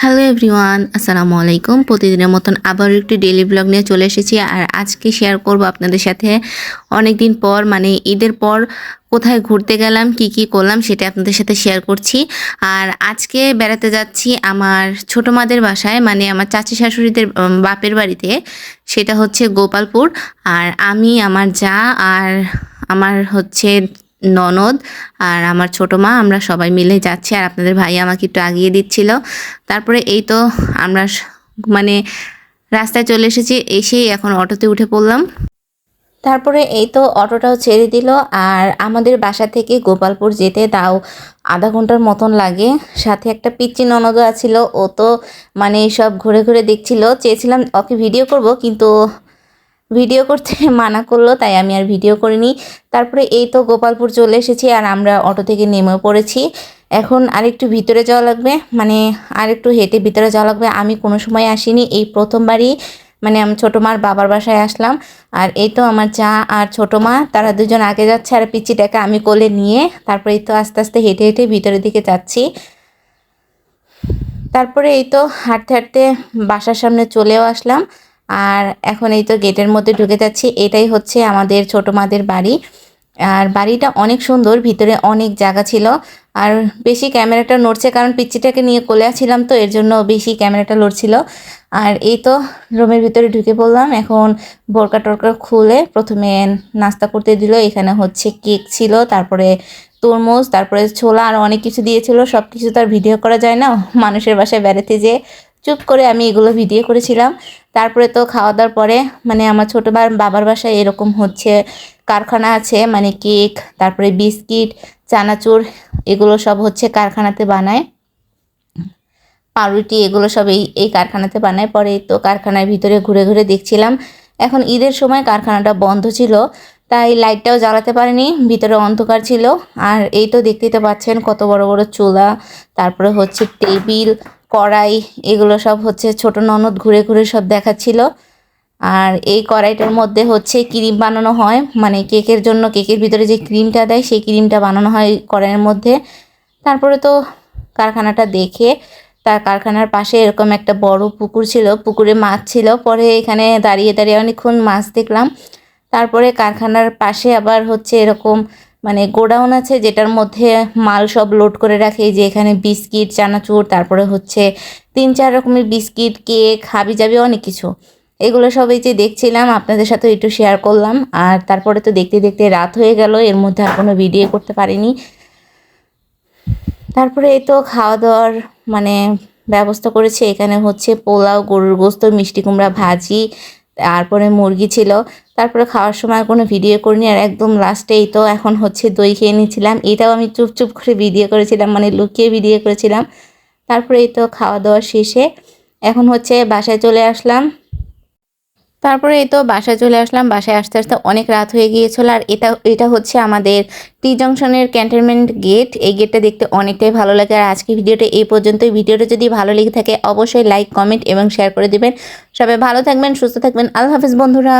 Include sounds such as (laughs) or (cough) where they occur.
Hello everyone আসসালামু আলাইকুম প্রতিদিনের মতন আবার একটি ডেলি ব্লগ নিয়ে চলে এসেছি আর আজকে শেয়ার করব আপনাদের সাথে। অনেক দিন পর মানে ঈদের পর কোথায় ঘুরতে গেলাম, কি কি করলাম সেটা আপনাদের সাথে শেয়ার করছি। আর আজকে বেড়াতে যাচ্ছি আমার ছোটো মাদের বাসায় মানে আমার চাচি শাশুড়িদের বাপের বাড়িতে। সেটা হচ্ছে গোপালপুর। আর আমি, আমার যা আর আমার হচ্ছে ননদ আর আমার ছোটো মা, আমরা সবাই মিলে যাচ্ছি। আর আপনাদের ভাই আমাকে একটু আগিয়ে দিচ্ছিল। তারপরে এই তো আমরা মানে রাস্তায় চলে এসেছি, এসেই এখন অটোতে উঠে পড়লাম। তারপরে এই তো অটোটাও ছেড়ে দিল। আর আমাদের বাসা থেকে গোপালপুর যেতে তাও আধা ঘণ্টার মতন লাগে। সাথে একটা পিচ্চি ননদও আছিল। ও তো মানে সব ঘুরে ঘুরে দেখছিল। চেয়েছিলাম ওকে ভিডিও করব, কিন্তু ভিডিও করতে (laughs) মানা করল, তাই আমি আর ভিডিও করিনি। তারপরে এই তো গোপালপুর চলে এসেছি আর আমরা অটো থেকে নেমে পড়েছি। এখন আরেকটু ভিতরে যাওয়া লাগবে মানে আরেকটু হেঁটে ভিতরে যাওয়া লাগবে। আমি কোনো সময় আসিনি, এই প্রথমবারই মানে আমি ছোটো মার বাবার বাসায় আসলাম। আর এই তো আমার চা আর ছোটো মা, তারা দুজন আগে যাচ্ছে আর পিচিটাকে আমি কোলে নিয়ে, তারপরে এই তো আস্তে আস্তে হেঁটে হেঁটে ভিতরের দিকে যাচ্ছি। তারপরে এই তো হাঁটতে হাঁটতে বাসার সামনে চলেও আসলাম। আর এখন এই তো গেটের মধ্যে ঢুকে যাচ্ছি। এটাই হচ্ছে আমাদের ছোটো মাদের বাড়ি। আর বাড়িটা অনেক সুন্দর, ভিতরে অনেক জায়গা ছিল। আর বেশি ক্যামেরাটা নড়ছে কারণ পিচ্চিটাকে নিয়ে কোলে আছিলাম তো, এর জন্য বেশি ক্যামেরাটা লড়ছিল আর এই তো রুমের ভিতরে ঢুকে পড়লাম। এখন বোরকা টোরকা খুলে প্রথমে নাস্তা করতে দিল। এখানে হচ্ছে কেক ছিল, তারপরে তরমুজ, তারপরে ছোলা, আর অনেক কিছু দিয়েছিল। সব কিছু তো আর ভিডিও করা যায় না। মানুষের বাসায় বেড়াতে যেয়ে চুপ করে আমি এগুলো ভিডিও করেছিলাম। তারপরে তো খাওয়া দাওয়ার পরে মানে আমার ছোটো বার বাবার বাসায় এরকম হচ্ছে। কারখানা আছে মানে কেক, তারপরে বিস্কিট, চানাচুর, এগুলো সব হচ্ছে কারখানাতে বানায়। পাউরুটি, এগুলো সব এই এই কারখানাতে বানায়। পরে তো কারখানার ভিতরে ঘুরে ঘুরে দেখছিলাম। এখন ঈদের সময় কারখানাটা বন্ধ ছিল, তাই লাইটটাও জ্বালাতে পারেনি, ভিতরে অন্ধকার ছিল। আর এই তো দেখতেই তো পাচ্ছেন কত বড় বড় চুলা, তারপরে হচ্ছে টেবিল কড়াই, এগুলো সব হচ্ছে ছোট ননদ ঘুরে ঘুরে সব দেখাচ্ছিল। আর এই কড়াইটার মধ্যে হচ্ছে ক্রিম বানানো হয় মানে কেকের জন্য কেকের ভিতরে যে ক্রিমটা দেয়, সেই ক্রিমটা বানানো হয় কড়াইয়ের মধ্যে। তারপরে তো কারখানাটা দেখে, তার কারখানার পাশে এরকম একটা বড় পুকুর ছিল, পুকুরে মাছ ছিল। পরে এখানে দাঁড়িয়ে দাঁড়িয়ে অনেকক্ষণ মাছ দেখলাম। তারপরে কারখানার পাশে আবার হচ্ছে এরকম মানে গোডাউন আছে যেটার মধ্যে মাল সব লোড করে রাখে যে এখানে বিস্কিট, চানাচুর, তারপরে হচ্ছে তিন চার রকমের বিস্কিট, কেক হাবি জাবি অনেক কিছু। এগুলো সব এই যে দেখছিলাম, আপনাদের সাথে একটু শেয়ার করলাম। আর তারপরে তো দেখতে দেখতে রাত হয়ে গেল, এর মধ্যে আর কোনো ভিডিও করতে পারিনি। তারপরে এই তো খাওয়া দাওয়ার মানে ব্যবস্থা করেছে। এখানে হচ্ছে পোলাও, গরুর গোস্ত, মিষ্টি কুমড়া ভাজি তারপরে মুরগি ছিল। তারপরে খাওয়ার সময় কোনো ভিডিও করিনি আর একদম লাস্টেই তো এখন হচ্ছে দই খেয়ে নিয়েছিলাম এটাও আমি চুপ চুপ করে ভিডিও করেছিলাম মানে লুকিয়ে ভিডিও করেছিলাম। তারপরে এই তো খাওয়া দাওয়া শেষে এখন হচ্ছে বাসায় চলে আসলাম। তারপরে এই তো বাসায় চলে আসলাম। বাসায় আসতে আসতে অনেক রাত হয়ে গিয়েছিল আর এটা এটা হচ্ছে আমাদের টি জংশনের ক্যান্টনমেন্ট গেট এই গেটটা দেখতে অনেকটাই ভালো লাগে আর আজকে ভিডিওটা এই পর্যন্তই। ভিডিওটা যদি ভালো লেগে থাকে অবশ্যই লাইক কমেন্ট এবং শেয়ার করে দেবেন। সবাই ভালো থাকবেন, সুস্থ থাকবেন। আল্লাহ হাফিজ বন্ধুরা।